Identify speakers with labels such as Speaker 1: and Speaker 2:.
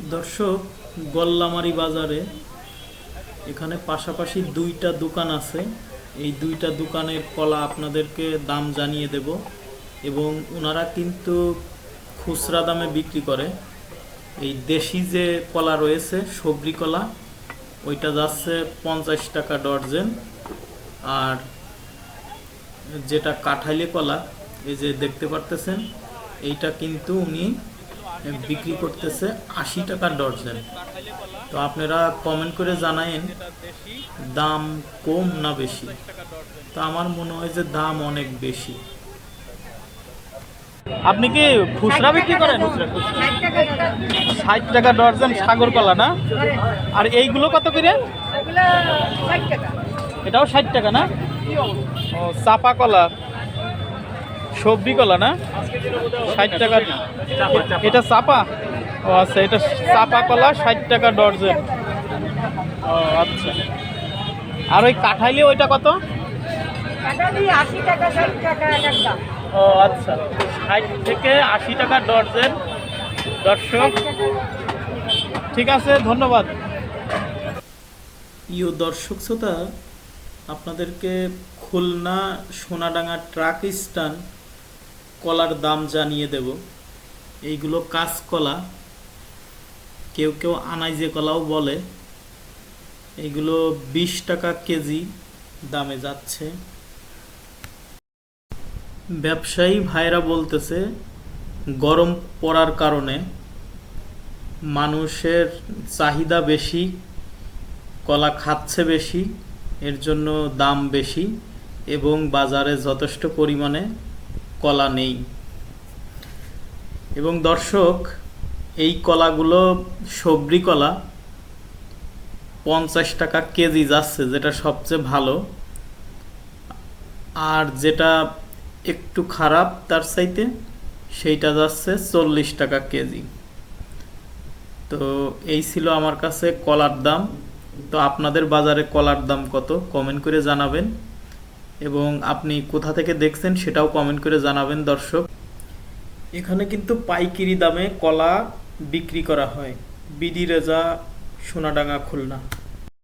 Speaker 1: দর্শক, গল্লামারি বাজারে এখানে পাশাপাশি দুইটা দোকান আছে। এই দুইটা দোকানের কলা আপনাদেরকে দাম জানিয়ে দেব এবং ওনারা কিন্তু খুচরা দামে বিক্রি করে। এই দেশি যে কলা রয়েছে, সবরি কলা, ওইটা যাচ্ছে পঞ্চাশ টাকা ডর্জন। আর যেটা কাঠালি কলা, এই যে দেখতে পারতেছেন, এইটা কিন্তু উনি বিক্রি করতেছে আশি টাকা ডর্জন। তো আপনারা কমেন্ট করে জানায়েন দাম কম না বেশি? তো আমার মনে হয় যে দাম অনেক বেশি।
Speaker 2: আপনি কি খুচরা বিক্রি করেন? ষাট টাকা ডর্জন সাগর কলা না? আর এইগুলো কত করে? এটাও ষাট টাকা না? ও চাপা কলা। সবজি কলা না? ষাট টাকা। এটা চাপা? ও আচ্ছা এটা চাপা কলা ষাট টাকা ডর্জন ও আচ্ছা। আর ওই কাঠাইলে ওইটা কত? ও আচ্ছা। ষাট থেকে আশি টাকা ডর্জন দর্শক। ঠিক আছে ধন্যবাদ।
Speaker 1: প্রিয় দর্শক শ্রোতা আপনাদেরকে খুলনা সোনাডাঙ্গা ট্রাক স্ট্যান্ড কলার দাম জানিয়ে দেব। এইগুলো কাঁচকলা। কেউ কেউ আনাইজে কলাও বলে, এইগুলো বিশ টাকা কেজি দামে যাচ্ছে। ব্যবসায়ী ভাইরা বলতেছে, গরম পড়ার কারণে মানুষের চাহিদা বেশি, কলা খাচ্ছে বেশি, এর জন্য দাম বেশি এবং বাজারে যথেষ্ট পরিমাণে কলা নেই। এবং দর্শক, এই কলাগুলো সবরি কলা, পঞ্চাশ টাকা কেজি যাচ্ছে, যেটা সবচেয়ে ভালো। আর যেটা একটু খারাপ তার চাইতে, সেইটা যাচ্ছে চল্লিশ টাকা কেজি। তো এই ছিল আমার কাছে কলার দাম। তো আপনাদের বাজারে কলার দাম কত? কমেন্ট করে জানাবেন। এবং আপনি কোথা থেকে দেখছেন সেটাও কমেন্ট করে জানাবেন, দর্শক। এখানে কিন্তু পাইকারি দামে কলা বিক্রি করা হয়। বিডি রেজা, সোনাডাঙ্গা, খুলনা।